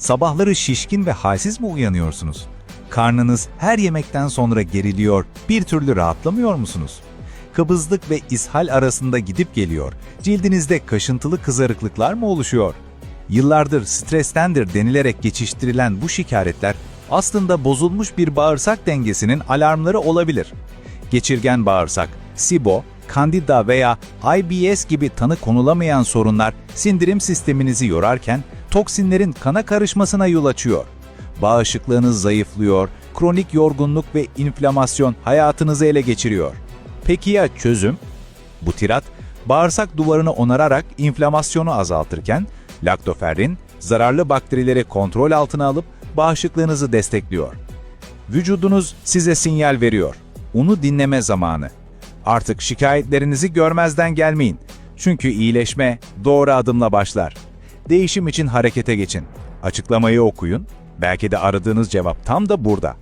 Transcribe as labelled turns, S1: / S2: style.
S1: Sabahları şişkin ve halsiz mi uyanıyorsunuz? Karnınız her yemekten sonra geriliyor, bir türlü rahatlamıyor musunuz? Kabızlık ve ishal arasında gidip geliyor, cildinizde kaşıntılı kızarıklıklar mı oluşuyor? Yıllardır strestendir denilerek geçiştirilen bu şikayetler aslında bozulmuş bir bağırsak dengesinin alarmları olabilir. Geçirgen bağırsak, SIBO, Candida veya IBS gibi tanı konulamayan sorunlar sindirim sisteminizi yorarken toksinlerin kana karışmasına yol açıyor. Bağışıklığınız zayıflıyor, kronik yorgunluk ve inflamasyon hayatınızı ele geçiriyor. Peki ya çözüm? Butirat, bağırsak duvarını onararak inflamasyonu azaltırken, laktoferrin, zararlı bakterileri kontrol altına alıp bağışıklığınızı destekliyor. Vücudunuz size sinyal veriyor. Onu dinleme zamanı. Artık şikayetlerinizi görmezden gelmeyin. Çünkü iyileşme doğru adımla başlar. Değişim için harekete geçin. Açıklamayı okuyun. Belki de aradığınız cevap tam da burada.